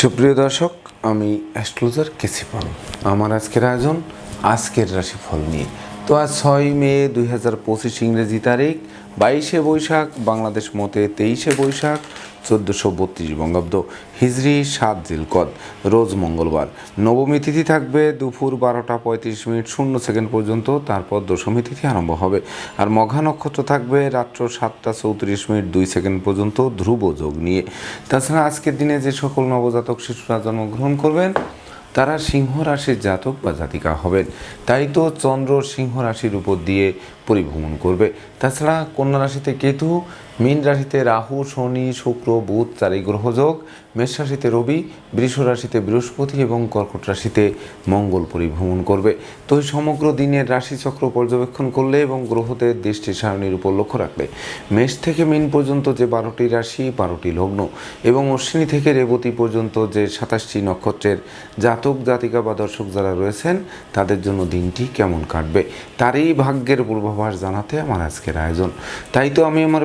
সুপ্রিয় দর্শক, আমি অ্যাস্ট্রোলজার কেসি পাল। আমার আজকের আয়োজন আজকের রাশিফল নিয়ে। তো আজ ছয় মে দুই হাজার পঁচিশ ইংরেজি তারিখ বাইশে বৈশাখ, বাংলাদেশ মতে তেইশে বৈশাখ, চোদ্দোশো বত্রিশ বঙ্গাব্দ হিজরি সাত জিলকদ, রোজ মঙ্গলবার। নবমী তিথি থাকবে দুপুর বারোটা পঁয়ত্রিশ মিনিট শূন্য সেকেন্ড পর্যন্ত, তারপর দশমী তিথি আরম্ভ হবে। আর মঘা নক্ষত্র থাকবে রাত্র সাতটা চৌত্রিশ মিনিট দুই সেকেন্ড পর্যন্ত ধ্রুব যোগ নিয়ে। তাছাড়া আজকের দিনে যে সকল নবজাতক শিশুরা জন্মগ্রহণ করবেন তারা সিংহ রাশির জাতক বা জাতিকা হবেন। তাই তো চন্দ্র সিংহ রাশির উপর দিয়ে পরিভ্রমণ করবে। তাছাড়া কন্যা রাশিতে কেতু মীন রাশিতে রাহু, শনি, শুক্র, বুধ চারি গ্রহযোগ। মেষ রাশিতে রবি, বৃষ রাশিতে বৃহস্পতি এবং কর্কট রাশিতে মঙ্গল পরিভ্রমণ করবে। তো এই সমগ্র দিনের রাশিচক্র পর্যবেক্ষণ করলে এবং গ্রহদের দৃষ্টি সারণীর উপর লক্ষ্য রাখলে মেষ থেকে মিন পর্যন্ত যে বারোটি রাশি, বারোটি লগ্ন এবং অশ্বিনী থেকে রেবতী পর্যন্ত যে সাতাশটি নক্ষত্রের জাতক, জাতিকা বা দর্শক যারা রয়েছেন, তাদের জন্য দিনটি কেমন কাটবে? তারই ভাগ্যের পূর্বাভাস জানাতে আমার আজকের আয়োজন। তাই তো আমি আমার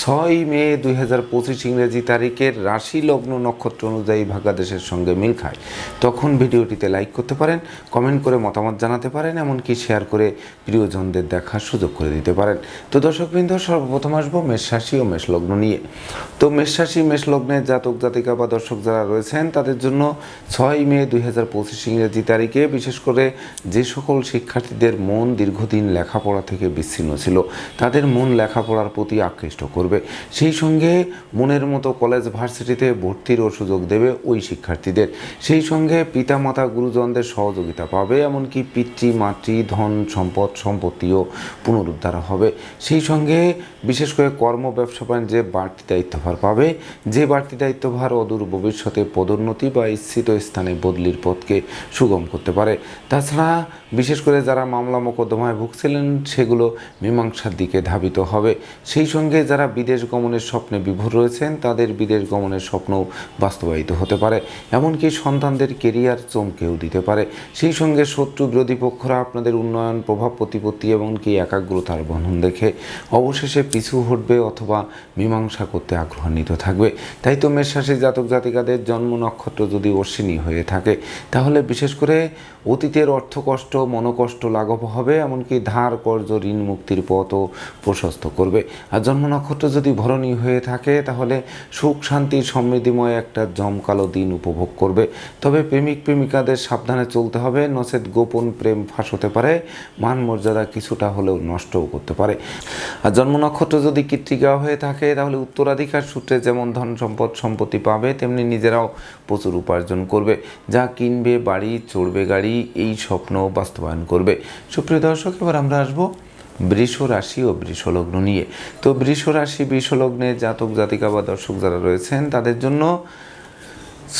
ছয় মে দুই হাজার পঁচিশ ইংরেজি তারিখের রাশি লগ্ন নক্ষত্র অনুযায়ী ভাগ্যাদেশের সঙ্গে মিল খায়। তখন ভিডিওটিতে লাইক করতে পারেন, কমেন্ট করে মতামত জানাতে পারেন, এমনকি শেয়ার করে প্রিয়জনদের দেখার সুযোগ করে দিতে পারেন। তো দর্শকবৃন্দ, সর্বপ্রথম আসব মেষ রাশি ও মেষ লগ্ন নিয়ে। তো মেষ রাশি, মেষ লগ্নের জাতক জাতিকা বা দর্শক যারা রয়েছেন, তাদের জন্য ছয় মে দুই হাজার পঁচিশ ইংরেজি তারিখে বিশেষ করে যে সকল শিক্ষার্থীদের মন দীর্ঘদিন লেখাপড়া থেকে বিচ্ছিন্ন ছিল, তাদের মন লেখাপড়ার প্রতি আকৃষ্ট করবে। সেই সঙ্গে মনের মতো কলেজ ভার্সিটিতে ভর্তিরও সুযোগ দেবে ওই শিক্ষার্থীদের। সেই সঙ্গে পিতামাতা গুরুজনদের সহযোগিতা পাবে, এমনকি পিতৃ, মাতৃ, ধন, সম্পদ, সম্পত্তিও পুনরুদ্ধার হবে। সেই সঙ্গে বিশেষ করে কর্ম ব্যবসা বাণিজ্যে বাড়তি দায়িত্বভার পাবে। যে বাড়তি দায়িত্বভার অদূর ভবিষ্যতে পদোন্নতি বা ইচ্ছিত স্থানে বদলির পথকে সুগম করতে পারে। তাছাড়া বিশেষ করে যারা মামলা মোকদ্দমায় ভুগছিলেন, সেগুলো মীমাংসার দিকে ধাবিত হবে। সেই সঙ্গে যারা বিদেশ গমনের স্বপ্নে বিভোর রয়েছেন, তাদের বিদেশ গমনের স্বপ্নও বাস্তবায়িত হতে পারে। এমনকি সন্তানদের কেরিয়ার চমকেও দিতে পারে। সেই সঙ্গে শত্রু বিরোধী পক্ষরা আপনাদের উন্নয়ন, প্রভাব, প্রতিপত্তি এমনকি একাগ্রতার বন্ধন দেখে অবশেষে পিছু হটবে অথবা মীমাংসা করতে আগ্রহান্বিত থাকবে। তাই তো মেষরাশি জাতক জাতিকাদের জন্ম নক্ষত্র যদি অশ্বিনী হয়ে থাকে, তাহলে বিশেষ করে অতীতের অর্থকষ্ট, মনোকষ্ট লাঘব হবে, এমনকি ধার, কর্জ, ঋণ, মুক্তির পথও প্রশস্ত করবে। আর জন্ম নক্ষত্র যদি ভরণী হয়ে থাকে, তাহলে সুখ, শান্তি, সমৃদ্ধিময় একটা জমকালো দিন উপভোগ করবে। তবে প্রেমিক, প্রেমিকাদের সাবধানে চলতে হবে। নচেত গোপন প্রেম ফাঁস হতে পারে, মান মর্যাদা কিছুটা হলেও নষ্টও করতে পারে। আর জন্ম নক্ষত্র যদি কৃত্তিকা হয়ে থাকে, তাহলে উত্তরাধিকার সূত্রে যেমন ধন সম্পদ, সম্পত্তি পাবে, তেমনি নিজেরাও প্রচুর উপার্জন করবে। যা কিনবে, বাড়ি, চড়বে গাড়ি এই স্বপ্ন বাস্তবায়ন করবে। সুপ্রিয় দর্শক, এবার আমরা আসব বৃষ রাশি ও বৃষলগ্ন নিয়ে। তো বৃষ রাশি বৃষলগ্নে জাতক, জাতিকা বা দর্শক যারা রয়েছেন, তাদের জন্য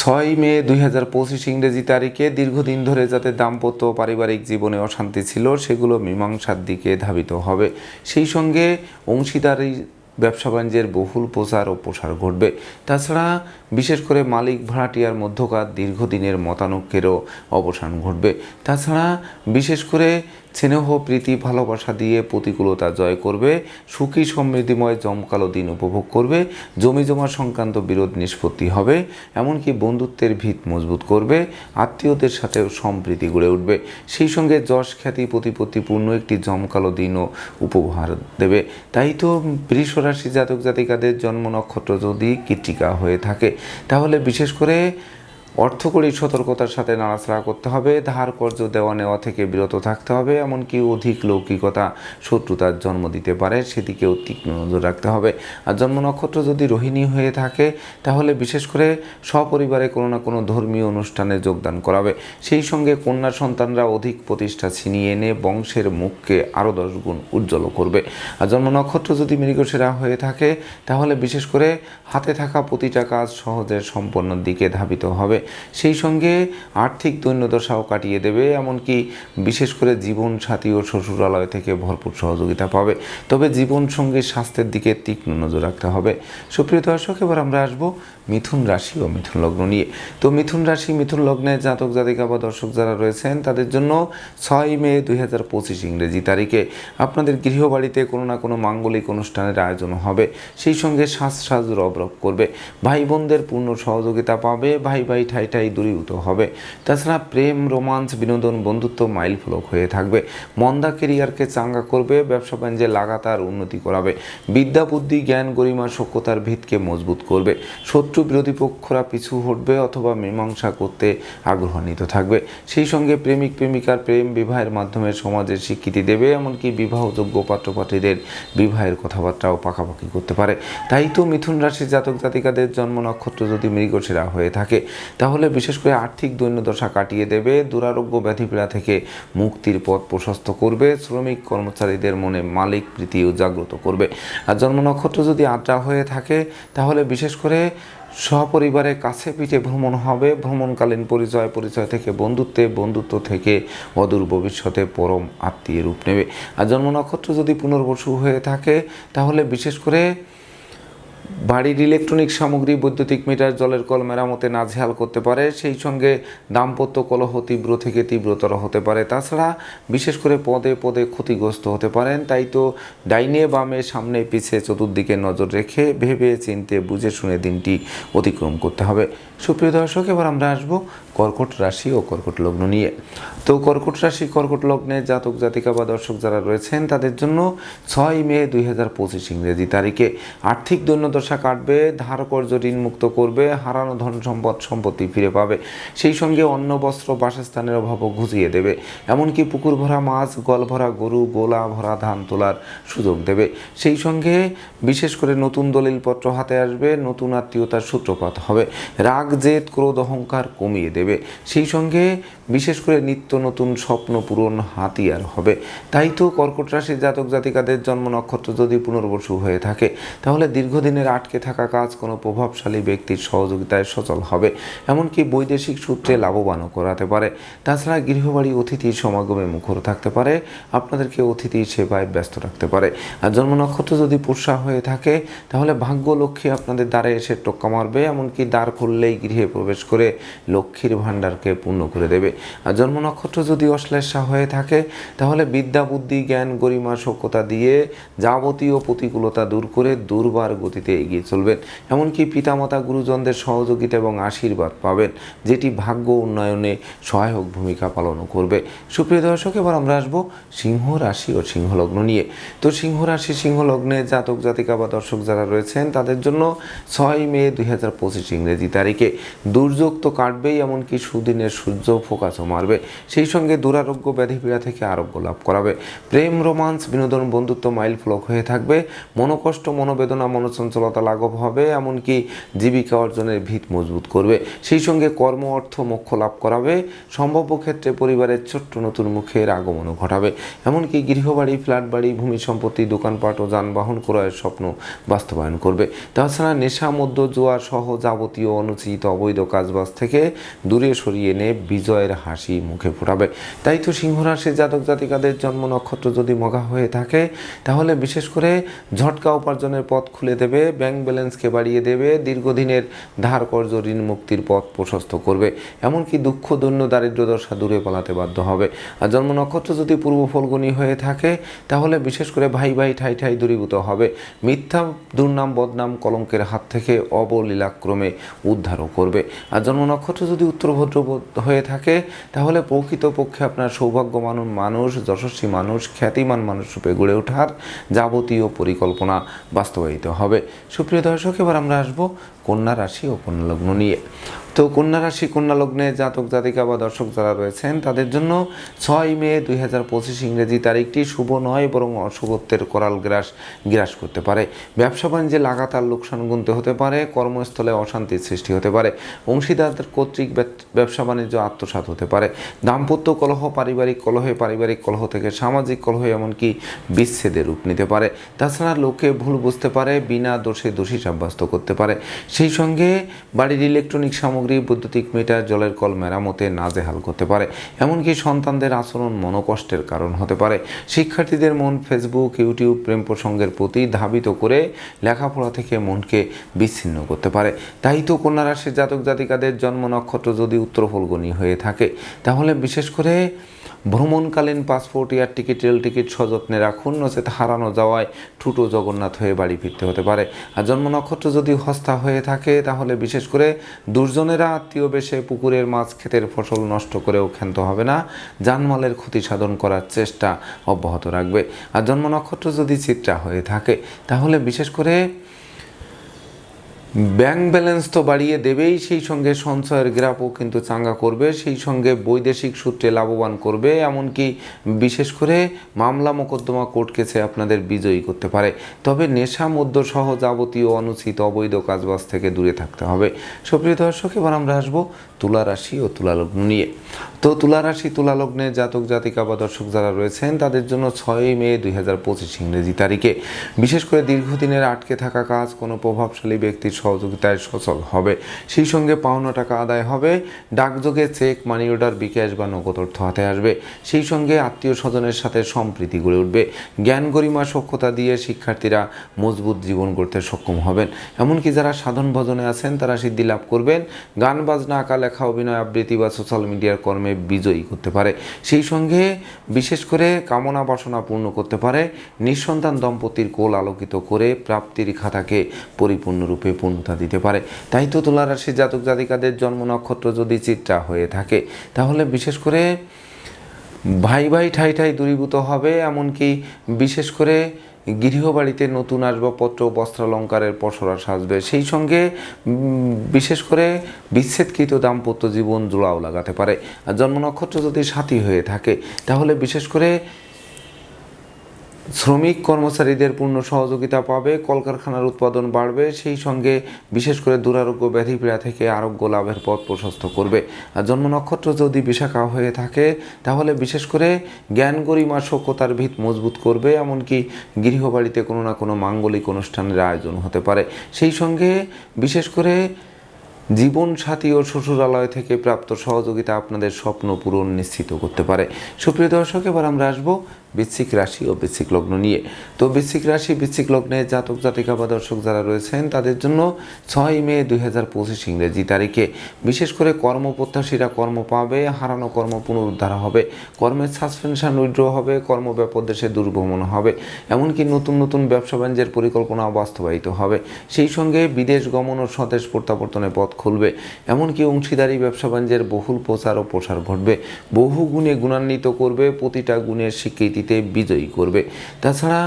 ছয় মে দুই হাজার পঁচিশ ইংরেজি তারিখে দীর্ঘদিন ধরে যাতে দাম্পত্য পারিবারিক জীবনে অশান্তি ছিল, সেগুলো মীমাংসার দিকে ধাবিত হবে। সেই সঙ্গে অংশীদারি ব্যবসা বাণিজ্যের বহুল প্রচার ও প্রসার ঘটবে। তাছাড়া বিশেষ করে মালিক ভাড়াটিয়ার মধ্যকার দীর্ঘদিনের মতানৈক্যেরও অবসান ঘটবে। তাছাড়া বিশেষ করে স্নেহ, প্রীতি, ভালোবাসা দিয়ে প্রতিকূলতা জয় করবে, সুখী, সমৃদ্ধিময়, জমকালো দিন উপভোগ করবে, জমি জমা সংক্রান্ত বিরোধ নিষ্পত্তি হবে, এমনকি বন্ধুত্বের ভিত মজবুত করবে, আত্মীয়দের সাথেও সম্প্রীতি গড়ে উঠবে। সেই সঙ্গে যশ, খ্যাতি, প্রতিপত্তিপূর্ণ একটি জমকালো দিনও উপহার দেবে। তাই তো বৃষরাশি জাতক জাতিকাদের জন্ম নক্ষত্র যদি কৃত্তিকা হয়ে থাকে, তাহলে বিশেষ করে অর্থকরী সতর্কতার সাথে নাড়াচাড়া করতে হবে। ধার কর্জ দেওয়া নেওয়া থেকে বিরত থাকতে হবে, এমনকি অধিক লৌকিকতা শত্রুতার জন্ম দিতে পারে, সেদিকেও তীক্ষ্ণ নজর রাখতে হবে। আর জন্ম নক্ষত্র যদি রোহিণী হয়ে থাকে, তাহলে বিশেষ করে সপরিবারে কোনো না কোনো ধর্মীয় অনুষ্ঠানে যোগদান করাবে। সেই সঙ্গে কন্যা সন্তানরা অধিক প্রতিষ্ঠা ছিনিয়ে এনে বংশের মুখকে আরও দশ গুণ উজ্জ্বল করবে। আর জন্ম নক্ষত্র যদি মৃগসেরা হয়ে থাকে, তাহলে বিশেষ করে হাতে থাকা প্রতিটা কাজ সহজে সম্পন্নের দিকে ধাবিত হবে। সেই সঙ্গে আর্থিক দৈন্যদশাও কাটিয়ে দেবে, এমনকি বিশেষ করে জীবন সাথী ও শ্বশুরালয় থেকে ভরপুর সহযোগিতা পাবে। তবে জীবন সঙ্গে স্বাস্থ্যের দিকে তীক্ষ্ণ নজর রাখতে হবে। সুপ্রিয় দর্শক, এবার আমরা আসব মিথুন রাশি ও মিথুন লগ্ন নিয়ে। তো মিথুন রাশি, মিথুন লগ্নে জাতক, জাতিকা বা দর্শক যারা রয়েছেন, তাদের জন্য ছয় মে দুই হাজার পঁচিশ ইংরেজি তারিখে আপনাদের গৃহবাড়িতে কোনো না কোনো মাঙ্গলিক অনুষ্ঠানের আয়োজন হবে। সেই সঙ্গে শ্বাস সাজ রব রব করবে। ভাই বোনদের পূর্ণ সহযোগিতা পাবে। ভাই ভাই ঠাই ঠাই দূরীভূত হবে। তাছাড়া প্রেম রোমান্স বিনোদন, বন্ধুত্ব মাইল ফলক হয়ে থাকবে। মন্দা কেরিয়ারকে চাঙ্গা করবে। ব্যবসা বাণিজ্যে লাগাতার উন্নতি করাবে। বিদ্যা, বুদ্ধি, জ্ঞান, গরিমা সক্ষতার ভিতকে মজবুত করবে। শত্রু বিরোধী পক্ষরা পিছু হটবে অথবা মীমাংসা করতে আগ্রহান্বিত থাকবে। সেই সঙ্গে প্রেমিক, প্রেমিকার প্রেম বিবাহের মাধ্যমে সমাজের স্বীকৃতি দেবে, এমনকি বিবাহযোগ্য পাত্রপাত্রীদের বিবাহের কথাবার্তাও পাকাপাকি করতে পারে। তাই তো মিথুন রাশির জাতক জাতিকাদের জন্ম নক্ষত্র যদি মৃগশিরা হয়ে থাকে, তাহলে বিশেষ করে আর্থিক দৈন্যদশা কাটিয়ে দেবে, দুরারোগ্য ব্যাধিপীড়া থেকে মুক্তির পথ প্রশস্ত করবে, শ্রমিক কর্মচারীদের মনে মালিক প্রীতিও জাগ্রত করবে। আর জন্ম নক্ষত্র যদি আড্ডা হয়ে থাকে, তাহলে বিশেষ করে সপরিবারে কাছে পিঠে ভ্রমণ হবে। ভ্রমণকালীন পরিচয় পরিচয় থেকে বন্ধুত্বে, বন্ধুত্ব থেকে অদূর ভবিষ্যতে পরম আত্মীয় রূপ নেবে। আর জন্ম নক্ষত্র যদি পুনর্বসু হয়ে থাকে, তাহলে বিশেষ করে বাড়ির ইলেকট্রনিক সামগ্রী, বৈদ্যুতিক মিটার, জলের কল মেরামতে নাজেহাল করতে পারে, সেই সঙ্গে দাম্পত্য কলহ তীব্র থেকে তীব্রতর হতে পারে। তাছাড়া বিশেষ করে পদে পদে ক্ষতিগ্রস্ত হতে পারেন। তাই তো ডাইনে বামে সামনে পিছে চতুর্দিকে নজর রেখে ভেবে চিনতে বুঝে শুনে দিনটি অতিক্রম করতে হবে। সুপ্রিয় দর্শক, এবার আমরা আসব কর্কট রাশি ও কর্কট লগ্ন নিয়ে। তো কর্কট রাশি, কর্কট লগ্নে জাতক, জাতিকা বা দর্শক যারা রয়েছেন, তাদের জন্য ছয় মে দুই হাজার পঁচিশ ইংরেজি তারিখে আর্থিক দৈন্যদশা কাটবে ধার কর্য ঋণ মুক্ত করবে, হারানো ধন সম্পদ, সম্পত্তি ফিরে পাবে। সেই সঙ্গে অন্ন, বস্ত্র, বাসস্থানের অভাবও ঘুচিয়ে দেবে। এমনকি পুকুর ভরা মাছ, গল ভরা গরু, গোলা ভরা ধান তোলার সুযোগ দেবে। সেই সঙ্গে বিশেষ করে নতুন দলিলপত্র হাতে আসবে, নতুন আত্মীয়তার সূত্রপাত হবে। রাগ, জেদ, ক্রোধ, অহংকার কমিয়ে দেবে। সেই সঙ্গে বিশেষ করে নিত্য নতুন স্বপ্ন পূরণ হাতিয়ার হবে। তাই তো কর্কট রাশির জাতক জাতিকাদের জন্ম নক্ষত্র যদি পুনর্বসু হয়ে থাকে, তাহলে দীর্ঘদিনের আটকে থাকা কাজ কোনো প্রভাবশালী ব্যক্তির সহযোগিতায় সচল হবে। এমনকি বৈদেশিক সূত্রে লাভবানও করাতে পারে। তাছাড়া গৃহবাড়ি অতিথির সমাগমে মুখর থাকতে পারে, আপনাদেরকে অতিথি সেবায় ব্যস্ত রাখতে পারে। আর জন্ম নক্ষত্র যদি পুষা হয়ে থাকে, তাহলে ভাগ্য লক্ষ্মী আপনাদের দ্বারে এসে টোক্কা মারবে, এমনকি দ্বার খুললেই গৃহে প্রবেশ করে লক্ষ্মীর ভাণ্ডারকে পূর্ণ করে দেবে। আর জন্ম নক্ষত্র যদি অশ্লেষা হয়ে থাকে, তাহলে বিদ্যা, বুদ্ধি, জ্ঞান, গরিমা সক্ষতা দিয়ে যাবতীয় প্রতিকূলতা দূর করে দুর্বার গতিতে এগিয়ে চলবেন। এমনকি পিতামাতা, গুরুজনদের সহযোগিতা এবং আশীর্বাদ পাবেন, যেটি ভাগ্য উন্নয়নে সহায়ক ভূমিকা পালন করবে। সুপ্রিয় দর্শক, এবার আমরা আসব সিংহ রাশি ও সিংহলগ্ন নিয়ে। তো সিংহ রাশি, সিংহলগ্নে জাতক, জাতিকা বা দর্শক যারা রয়েছেন, তাদের জন্য ছয় মে দুই হাজার পঁচিশ ইংরেজি তারিখে। দুর্যোগ তো কাটবেই, এমনকি সুদিনের সূর্য ফোকাসও মারবে। সঙ্গে দুরারোগ্য ব্যাধিপীড়া থেকে আরোগ্য লাভ করাবে। প্রেম, রোমান্স, বিনোদন, বন্ধুত্ব মাইল ফলক হয়ে থাকবে। মনোকষ্ট, মনোবেদনা, মনোচঞ্চলতা লাঘব হবে, এমনকি জীবিকা অর্জনের ভিত মজবুত করবে। সেই সঙ্গে কর্ম, অর্থ, মোক্ষ লাভ করাবে। সম্ভাব্য ক্ষেত্রে পরিবারের ছোট্ট নতুন মুখের আগমনও ঘটাবে। এমনকি গৃহবাড়ি ফ্ল্যাট বাড়ি ভূমি সম্পত্তি, দোকানপাট ও যানবাহন ক্রয়ের স্বপ্ন বাস্তবায়ন করবে। তাছাড়া নেশা মধ্য জোয়ার সহ যাবতীয় অনুচিত অবৈধ কাজবাজ থেকে দূরে সরিয়ে এনে বিজয়ের হাসি মুখে ফোটাবে তাই তো সিংহরাশির জাতক জাতিকাদের জন্ম নক্ষত্র যদি মগা হয়ে থাকে, তাহলে বিশেষ করে ঝটকা উপার্জনের পথ খুলে দেবে ব্যাংক ব্যালেন্সকে বাড়িয়ে দেবে, দীর্ঘদিনের ধার কর্য ঋণ মুক্তির পথ প্রশস্ত করবে। এমনকি দুঃখ, দৈন্য দারিদ্র দশা দূরে পালাতে বাধ্য হবে। আর জন্ম নক্ষত্র যদি পূর্ব ফলগুনি হয়ে থাকে, তাহলে বিশেষ করে ভাই ভাই ঠাই ঠাই দূরীভূত হবে। মিথ্যা, দুর্নাম, বদনাম কলঙ্কের হাত থেকে অবলীলাক্রমে উদ্ধারও করবে। আর জন্ম নক্ষত্র যদি উত্তরভদ্র হয়ে থাকে, তাহলে প্রকৃতপক্ষে আপনার সৌভাগ্যমান মানুষ, যশস্বী মানুষ, খ্যাতিমান মানুষ রূপে গড়ে ওঠার যাবতীয় পরিকল্পনা বাস্তবায়িত হবে। সুপ্রিয় দর্শক, এবার আমরা আসব কন্যা রাশি ও কন্যা লগ্ন নিয়ে। তো কন্যা রাশি, কন্যা লগ্নে জাতক, জাতিকা বা দর্শক যারা রয়েছেন, তাদের জন্য ছয় মে দুই হাজার পঁচিশ ইংরেজি তারিখটি শুভ নয়, বরং অশুভত্বের করাল গ্রাস গ্রাস করতে পারে। ব্যবসা বাণিজ্যে লাগাতার লোকসান গুনতে হতে পারে, কর্মস্থলে অশান্তির সৃষ্টি হতে পারে অংশীদারদের কর্তৃক ব্যবসা বাণিজ্য আত্মসাৎ হতে পারে, দাম্পত্য কলহ, পারিবারিক কলহে, পারিবারিক কলহ থেকে সামাজিক কলহ, এমনকি বিচ্ছেদের রূপ নিতে পারে। তাছাড়া লোকে ভুল বুঝতে পারে, বিনা দোষে দোষী সাব্যস্ত করতে পারে। সেই সঙ্গে বাড়ির ইলেকট্রনিক সামগ্রী সামগ্রী, বৈদ্যুতিক মিটার, জলের কল মেরামতে নাজেহাল করতে পারে। এমনকি সন্তানদের আচরণ মনোকষ্টের কারণ হতে পারে। শিক্ষার্থীদের মন ফেসবুক, ইউটিউব প্রেম প্রসঙ্গের প্রতি ধাবিত করে লেখাপড়া থেকে মনকে বিচ্ছিন্ন করতে পারে। তাই তো কন্যা রাশির জাতক জাতিকাদের জন্ম নক্ষত্র যদি উত্তর হয়ে থাকে, তাহলে বিশেষ করে ভ্রমণকালীন passport, air ticket, rail ticket সযত্নে রাখুন। নচেত হারানো যাওয়ায় ঠুটো জগন্নাথ হয়ে বাড়ি ফিরতে হতে পারে। আর জন্ম নক্ষত্র যদি হস্তা হয়ে থাকে, তাহলে বিশেষ করে দুর্জনেরা আত্মীয় বেশে পুকুরের মাছ, ক্ষেতের ফসল নষ্ট করেও ক্ষান্ত হবে না। জানমালের ক্ষতি সাধন করার চেষ্টা অব্যাহত রাখবে। আর জন্ম নক্ষত্র যদি চিত্রা হয়ে থাকে, তাহলে বিশেষ করে ব্যাংক ব্যালেন্স তো বাড়িয়ে দেবেই, সেই সঙ্গে সঞ্চয়ের গ্রাফও কিন্তু চাঙ্গা করবে, সেই সঙ্গে বৈদেশিক সূত্রে লাভবান করবে, এমনকি বিশেষ করে মামলা মোকদ্দমা কোর্ট কেসে আপনাদের বিজয়ী করতে পারে। তবে নেশা মধ্য সহ যাবতীয় অনুচিত অবৈধ কাজবাজ থেকে দূরে থাকতে হবে। সুপ্রিয় দর্শক, এবার আমরা আসব তুলা রাশি ও তুলা লগ্ন নিয়ে। তো তুলা রাশি তুলা লগ্নে জাতক, জাতিকা বা দর্শক যারা রয়েছেন, তাদের জন্য ছয়ই মে দুই হাজার পঁচিশ ইংরেজি তারিখে। বিশেষ করে দীর্ঘদিনের আটকে থাকা কাজ, কোনো প্রভাবশালী ব্যক্তির সহযোগিতায় সচল হবে। সেই সঙ্গে পাওনা টাকা আদায় হবে। ডাকযোগে চেক, মানি অর্ডার, বিকাশ বা নগদ অর্থ হাতে আসবে। সেই সঙ্গে আত্মীয় স্বজনের সাথে সম্প্রীতি গড়ে উঠবে। জ্ঞান গরিমা, সক্ষতা দিয়ে শিক্ষার্থীরা মজবুত জীবন গড়তে সক্ষম হবেন। এমনকি যারা সাধন ভজনে আছেন, তারা সিদ্ধি লাভ করবেন। গান, বাজনা আঁকা লেখা অভিনয়, আবৃত্তি বা সোশ্যাল মিডিয়ার কর্মে বিজয়ী করতে পারে। সেই সঙ্গে বিশেষ করে কামনা বাসনা পূর্ণ করতে পারে। নিঃসন্তান দম্পতির কোল আলোকিত করে প্রাপ্তির খাতাকে পরিপূর্ণরূপে পূর্ণতা দিতে পারে। তাই তো তুলা রাশির জাতক জাতিকাদের জন্ম নক্ষত্র যদি চিত্রা হয়ে থাকে, তাহলে বিশেষ করে ভাই ভাই ঠাই ঠাই দূরীভূত হবে, এমনকি বিশেষ করে গৃহবাড়িতে নতুন আসবাবপত্র, বস্ত্রালঙ্কারের পসরা সাজবে। সেই সঙ্গে বিশেষ করে বিচ্ছেদকৃত দাম্পত্য জীবন জোড়াও লাগাতে পারে। আর জন্ম নক্ষত্র যদি সাথী হয়ে থাকে, তাহলে বিশেষ করে শ্রমিক কর্মচারীদের পূর্ণ সহযোগিতা পাবে, কলকারখানার উৎপাদন বাড়বে, সেই সঙ্গে বিশেষ করে দুরারোগ্য ব্যাধি পীড়া থেকে আরোগ্য লাভের পথ প্রশস্ত করবে। আর জন্ম নক্ষত্র যদি বিশাখা হয়ে থাকে, তাহলে বিশেষ করে জ্ঞান গরিমা সক্ষতার ভিত মজবুত করবে, এমনকি গৃহবাড়িতে কোনো না কোনো মাঙ্গলিক অনুষ্ঠানের আয়োজন হতে পারে। সেই সঙ্গে বিশেষ করে জীবন সাথী ও শ্বশুরালয় থেকে প্রাপ্ত সহযোগিতা আপনাদের স্বপ্ন পূরণ নিশ্চিত করতে পারে। সুপ্রিয় দর্শক, এবার আমরা আসব বৃশ্চিক রাশি ও বৃশ্চিক লগ্ন নিয়ে। তো বৃশ্চিক রাশি, বৃশ্চিক লগ্নে জাতক, জাতিকা বা দর্শক যারা রয়েছেন, তাদের জন্য ছয় মে দুই হাজার পঁচিশ ইংরেজি তারিখে। বিশেষ করে কর্মপ্রত্যাশীরা কর্ম পাবে, হারানো কর্ম পুনরুদ্ধার হবে, কর্মের সাসপেনশন উইড্র হবে, কর্ম দেশে দুর্ভ্রমণ হবে, এমনকি নতুন নতুন ব্যবসা বাণিজ্যের পরিকল্পনা বাস্তবায়িত হবে। সেই সঙ্গে বিদেশ গমন ও স্বদেশ প্রত্যাবর্তনে পথ খুলবে, এমনকি অংশীদারি ব্যবসা বাণিজ্যের বহুল প্রচার ও প্রসার ঘটবে। বহু গুণে গুণান্বিত করবে, প্রতিটা গুণের স্বীকৃতিতে বিজয়ী করবে। তাছাড়া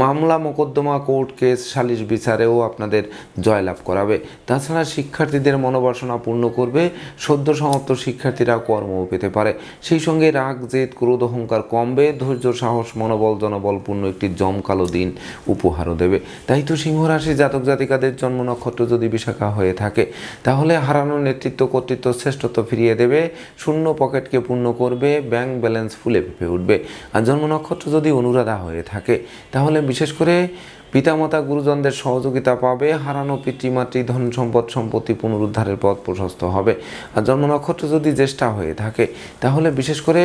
মামলা মোকদ্দমা কোর্ট কেস, সালিশ বিচারেও আপনাদের জয়লাভ করাবে। তাছাড়া শিক্ষার্থীদের মনোবাসনা পূর্ণ করবে, সদ্য সমাপ্ত শিক্ষার্থীরা কর্মও পেতে পারে। সেই সঙ্গে রাগ, জেদ, ক্রোধ, অহংকার কমবে, ধৈর্য, সাহস, মনোবল, জনবলপূর্ণ একটি জমকালো দিন উপহারও দেবে। তাই তো সিংহ রাশি জাতক জাতিকাদের জন্ম নক্ষত্র যদি বিশাখা হয়ে থাকে, তাহলে হারানো নেতৃত্ব কর্তৃত্ব শ্রেষ্ঠত্ব ফিরিয়ে দেবে, শূন্য পকেটকে পূর্ণ করবে, ব্যাংক ব্যালেন্স ফুলে ফেপে উঠবে। আর জন্ম নক্ষত্র যদি অনুরাধা হয়ে থাকে, তাহলে বিশেষ করে পিতামাতা গুরুজনদের সহযোগিতা পাবে, হারানো পিতৃমাতৃ ধন সম্পদ, সম্পত্তি পুনরুদ্ধারের পথ প্রশস্ত হবে। আর জন্ম নক্ষত্র যদি জ্যেষ্ঠা হয়ে থাকে, তাহলে বিশেষ করে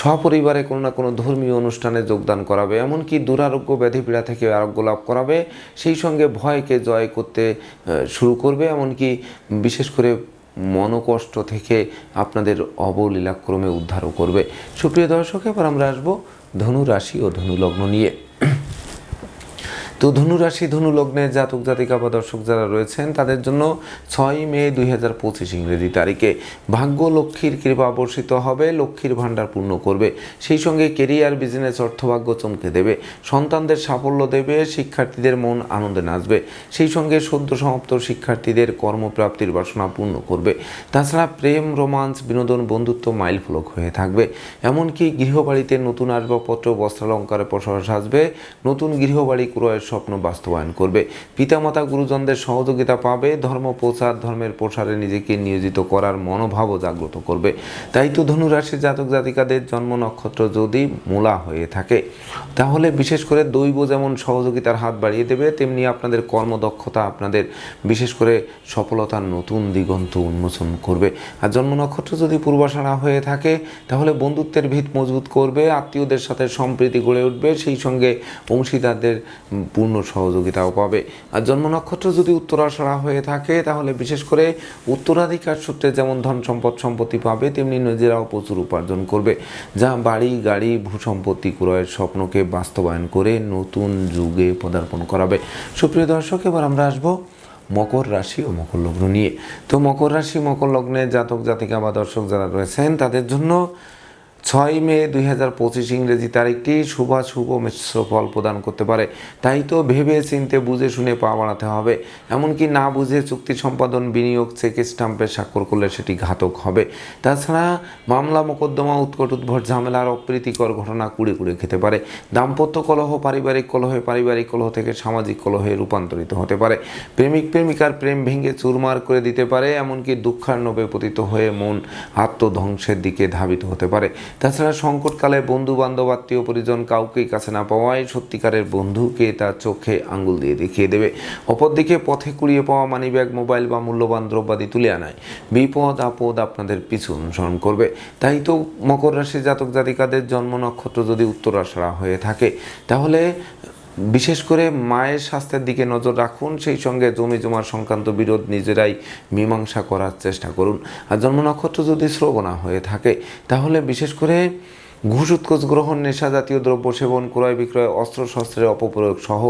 সপরিবারে কোনো না কোনো ধর্মীয় অনুষ্ঠানে যোগদান করাবে, এমনকি দুরারোগ্য ব্যাধি পীড়া থেকে আরোগ্য লাভ করাবে, সেই সঙ্গে ভয়কে জয় করতে শুরু করবে, এমনকি বিশেষ করে মনোকষ্ট থেকে আপনাদের অবলীলাক্রমে উদ্ধারও করবে। সুপ্রিয় দর্শক, এবার আমরা আসব ধনু রাশি ও ধনু লগ্ন নিয়ে। তো ধনুরাশি ধনু লগ্নে জাতক, জাতিকা বা দর্শক যারা রয়েছেন, তাদের জন্য ছয় মে দুই হাজার পঁচিশ ইংরেজি তারিখে ভাগ্য লক্ষ্মীর কৃপা বর্ষিত হবে, লক্ষ্মীর ভাণ্ডার পূর্ণ করবে। সেই সঙ্গে কেরিয়ার, বিজনেস, অর্থভাগ্য চমকে দেবে, সন্তানদের সাফল্য দেবে, শিক্ষার্থীদের মন আনন্দে নাচবে, সেই সঙ্গে সদ্য সমাপ্ত শিক্ষার্থীদের কর্মপ্রাপ্তির বাসনা পূর্ণ করবে। তাছাড়া প্রেম, রোমান্স, বিনোদন, বন্ধুত্ব মাইল ফলক হয়ে থাকবে। এমনকি গৃহবাড়িতে নতুন আসবাবপত্র, বস্ত্রালঙ্কারে প্রসার সাজবে, নতুন গৃহবাড়ি ক্রয়ের স্বপ্ন বাস্তবায়ন করবে। পিতামাতা গুরুজনদের সহযোগিতা পাবে, ধর্ম, প্রচার, ধর্মের প্রসারে নিজেকে নিয়োজিত করার মনোভাবও জাগ্রত করবে। তাই তো ধনুরাশির জাতক জাতিকাদের জন্ম নক্ষত্র যদি মূলা হয়ে থাকে, তাহলে বিশেষ করে দৈব যেমন সহযোগিতার হাত বাড়িয়ে দেবে, তেমনি আপনাদের কর্মদক্ষতা আপনাদের বিশেষ করে সফলতার নতুন দিগন্ত উন্মোচন করবে। আর জন্ম নক্ষত্র যদি পূর্বাশারা হয়ে থাকে, তাহলে বন্ধুত্বের ভিত মজবুত করবে, আত্মীয়দের সাথে সম্প্রীতি গড়ে উঠবে, সেই সঙ্গে অংশীদারদের পূর্ণ সহযোগিতাও পাবে। আর জন্ম নক্ষত্র যদি উত্তরাশারা হয়ে থাকে, তাহলে বিশেষ করে উত্তরাধিকার সূত্রে যেমন ধন সম্পদ সম্পত্তি পাবে, তেমনি নিজেরাও প্রচুর উপার্জন করবে। যা বাড়ি, গাড়ি, ভূসম্পত্তি, ক্রয়ের স্বপ্নকে বাস্তবায়ন করে নতুন যুগে পদার্পণ করাবে। সুপ্রিয় দর্শক, এবার আমরা আসব মকর রাশি ও মকর লগ্ন নিয়ে। তো মকর রাশি, মকর লগ্নে জাতক জাতিকা বা দর্শক যারা রয়েছেন, তাদের জন্য ছয় মে দুই হাজার পঁচিশ ইংরেজি তারিখটি শুভাশুভ মিশ্র ফল প্রদান করতে পারে। তাই তো ভেবে চিনতে বুঝে শুনে পা বাড়াতে হবে। এমনকি না বুঝে চুক্তি সম্পাদন, বিনিয়োগ, চেক স্টাম্পে স্বাক্ষর করলে সেটি ঘাতক হবে। তাছাড়া মামলা, মোকদ্দমা, উৎকট উদ্ভট ঝামেলার অপ্রীতিকর ঘটনা কুড়ে কুড়ে খেতে পারে। দাম্পত্য কলহ, পারিবারিক কলহে পারিবারিক কলহ থেকে সামাজিক কলহে রূপান্তরিত হতে পারে। প্রেমিক, প্রেমিকার প্রেম ভেঙে চুরমার করে দিতে পারে, এমনকি দুঃখার্ণবে পতিত হয়ে মন আত্মধ্বংসের দিকে ধাবিত হতে পারে। তাছাড়া সংকটকালে বন্ধু বান্ধব আত্মীয় পরিজন কাউকেই কাছে না পাওয়ায় সত্যিকারের বন্ধুকে তার চোখে আঙ্গুল দিয়ে দেখিয়ে দেবে। অপরদিকে পথে কুড়িয়ে পাওয়া মানিব্যাগ, মোবাইল বা মূল্যবান দ্রব্যাদি তুলে আনায়। বিপদ, আপদ আপনাদের পিছু অনুসরণ করবে। তাই তো মকর রাশি জাতক জাতিকাদের জন্ম নক্ষত্র যদি উত্তরাশারা হয়ে থাকে, তাহলে বিশেষ করে মায়ের স্বাস্থ্যের দিকে নজর রাখুন, সেই সঙ্গে জমি জমা সংক্রান্ত বিরোধ নিজেরাই মীমাংসা করার চেষ্টা করুন। আর জন্ম নক্ষত্র যদি শ্রবণা হয়ে থাকে, তাহলে বিশেষ করে ঘুষ উৎকোচ গ্রহণ, নেশা জাতীয় দ্রব্য সেবন, ক্রয় বিক্রয় অস্ত্রশস্ত্রের অপপ্রয়োগ সহ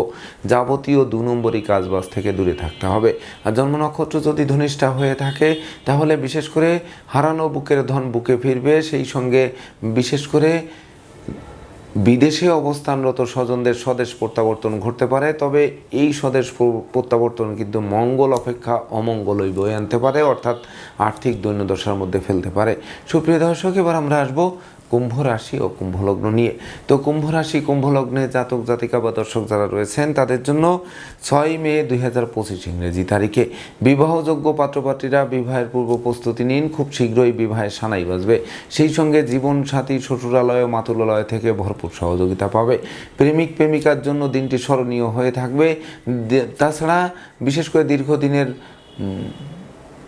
যাবতীয় দু নম্বরই কাজবাজ থেকে দূরে থাকতে হবে। আর জন্ম নক্ষত্র যদি ধনিষ্ঠা হয়ে থাকে, তাহলে বিশেষ করে হারানো বুকের ধন বুকে ফিরবে, সেই সঙ্গে বিশেষ করে বিদেশে অবস্থানরত স্বজনদের স্বদেশ প্রত্যাবর্তন ঘটতে পারে, তবে এই স্বদেশ প্রত্যাবর্তন কিন্তু মঙ্গল অপেক্ষা অমঙ্গলই বয়ে আনতে পারে, অর্থাৎ আর্থিক দৈন্যদশার মধ্যে ফেলতে পারে। সুপ্রিয় দর্শক, এবার আমরা আসব কুম্ভ রাশি ও কুম্ভ লগ্ন নিয়ে। তো কুম্ভ রাশি কুম্ভ লগ্নে জাতক, জাতিকা বা দর্শক যারা রয়েছেন, তাদের জন্য ছয় মে দুই হাজার পঁচিশ ইংরেজি তারিখে বিবাহযোগ্য পাত্রপাত্রীরা বিবাহের পূর্ব প্রস্তুতি নিন। খুব শীঘ্রই বিবাহের সানাই বাজবে। সেই সঙ্গে জীবন সাথী, শ্বশুরালয় ও মাতুলালয় থেকে ভরপুর সহযোগিতা পাবে। প্রেমিক, প্রেমিকার জন্য দিনটি স্মরণীয় হয়ে থাকবে। তাছাড়া বিশেষ করে দীর্ঘদিনের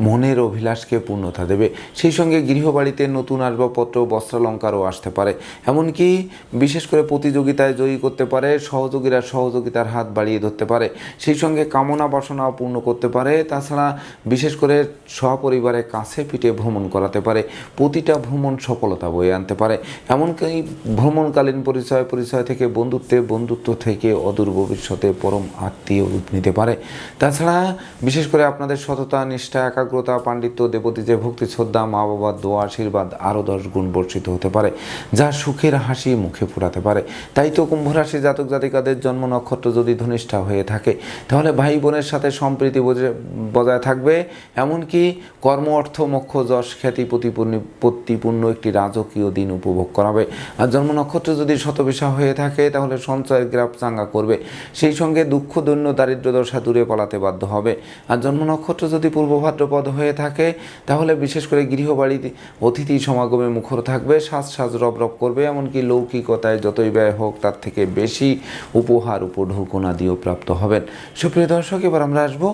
মনের অভিলাষকে পূর্ণতা দেবে। সেই সঙ্গে গৃহবাড়িতে নতুন আসবাবপত্র, বস্ত্রালঙ্কারও আসতে পারে। এমনকি বিশেষ করে প্রতিযোগিতায় জয়ী করতে পারে, সহযোগীরা সহযোগিতার হাত বাড়িয়ে ধরতে পারে। সেই সঙ্গে কামনা বাসনাও পূর্ণ করতে পারে। তাছাড়া বিশেষ করে সপরিবারে কাছে পিঠে ভ্রমণ করাতে পারে। প্রতিটা ভ্রমণ সফলতা বয়ে আনতে পারে। এমনকি ভ্রমণকালীন পরিচয় পরিচয় থেকে বন্ধুত্বে, বন্ধুত্ব থেকে অদূর ভবিষ্যতে পরম আত্মীয় রূপ নিতে পারে। তাছাড়া বিশেষ করে আপনাদের সততা, নিষ্ঠা একাগ্রতা পাণ্ডিত্য দেবতীতে ভক্তি, শ্রদ্ধা মা বাবার দোয়া, আশীর্বাদ আরও দশ গুণ বর্ষিত হতে পারে, যা সুখের হাসি মুখে ফোটাতে পারে। তাই তো কুম্ভ রাশি জাতক জাতিকাদের জন্ম নক্ষত্র যদি ধনিষ্ঠা হয়ে থাকে, তাহলে ভাই বোনের সাথে সম্প্রীতি বজায়- থাকবে। এমনকি কর্ম, অর্থ, মোক্ষ, যশ, খ্যাতি, প্রতিপূর্ণ প্রতিপূর্ণ একটি রাজকীয় দিন উপভোগ করাবে। আর জন্ম নক্ষত্র যদি শতবিশা হয়ে থাকে, তাহলে সঞ্চয়ের গ্রাফ চাঙ্গা করবে। সেই সঙ্গে দুঃখ, দৈন্য, দারিদ্র, দশা দূরে পালাতে বাধ্য হবে। আর জন্ম নক্ষত্র যদি পূর্ব ভাদ্রপদ হয়ে থাকে, তাহলে বিশেষ করে গৃহবাড়িতে অতিথি সমাগমে মুখর থাকবে, সাজ সাজ রব রব করবে, এমনকি লৌকিকতায় যতই ব্যয় হোক তার থেকে বেশি উপহার উপঢৌকনা দিয়েও প্রাপ্ত হবেন। সুপ্রিয় দর্শক, এবার আমরা আসব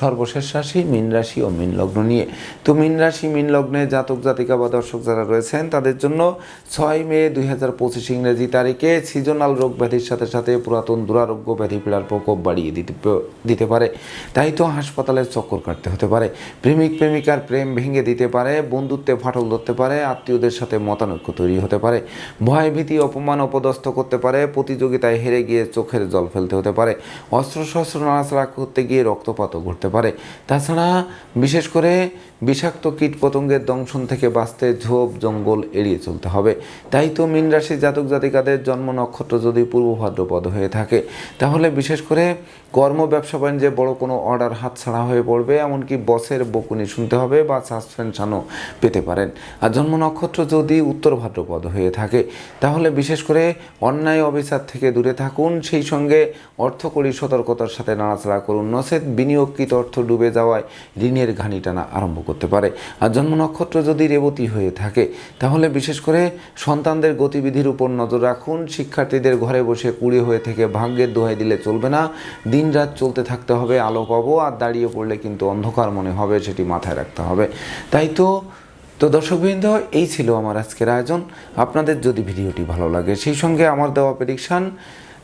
সর্বশেষ রাশি, মীন রাশি ও মীন লগ্ন নিয়ে। তো মীন রাশি, মীন লগ্নে জাতক, জাতিকা বা দর্শক যারা রয়েছেন, তাদের জন্য ছয় মে দুই হাজার পঁচিশ ইংরেজি তারিখে সিজনাল রোগ ব্যাধির সাথে সাথে পুরাতন দুরারোগ্য ব্যাধি পীড়ার প্রকোপ বাড়িয়ে দিতে দিতে পারে। তাই তো হাসপাতালের চক্কর কাটতে হতে পারে। প্রেমিক, প্রেমিকার প্রেম ভেঙে দিতে পারে, বন্ধুত্বে ফাটল ধরতে পারে, আত্মীয়দের সাথে মতানৈক্য তৈরি হতে পারে ভয় ভীতি অপমান, অপদস্থ করতে পারে, প্রতিযোগিতায় হেরে গিয়ে চোখের জল ফেলতে হতে পারে অস্ত্র শস্ত্র নাড়াচাড়া করতে গিয়ে রক্তপাতও ঘটতে পারে। তাছাড়া বিশেষ করে বিষাক্ত কীটপতঙ্গের দংশন থেকে বাঁচতে ঝোপ জঙ্গল এড়িয়ে চলতে হবে। তাই তো মীন জাতক জাতিকাদের জন্ম নক্ষত্র যদি পূর্ব ভাদ্রপদ হয়ে থাকে, তাহলে বিশেষ করে কর্ম, ব্যবসা বাণিজ্যে বড় কোনো অর্ডার হাতছাড়া হয়ে পড়বে, এমনকি বসের বকুনি শুনতে হবে বা সাসপেনশনও পেতে পারেন। আর জন্ম নক্ষত্র যদি উত্তর ভাদ্রপদ হয়ে থাকে, তাহলে বিশেষ করে অন্যায়, অবিচার থেকে দূরে থাকুন। সেই সঙ্গে অর্থকরী সতর্কতার সাথে নাড়াচাড়া করুন। নচেত বিনিয়োগকৃত অর্থ ডুবে যাওয়ায় ঋণের ঘানি টানা আরম্ভ করতে পারে। আর জন্ম নক্ষত্র যদি রেবতী হয়ে থাকে, তাহলে বিশেষ করে সন্তানদের গতিবিধির উপর নজর রাখুন। শিক্ষার্থীদের ঘরে বসে কুড়ি হয়ে থেকে ভাগ্যের দোহাই দিলে চলবে না। দিন রাত চলতে থাকতে হবে, আলো পাবো, আর দাঁড়িয়ে পড়লে কিন্তু অন্ধকার মনে হবে, সেটি মাথায় রাখতে হবে। তাই তো তো দর্শকবৃন্দ, এই ছিল আমার আজকের আয়োজন। আপনাদের যদি ভিডিওটি ভালো লাগে, সেই সঙ্গে আমার দেওয়া প্রেডিকশান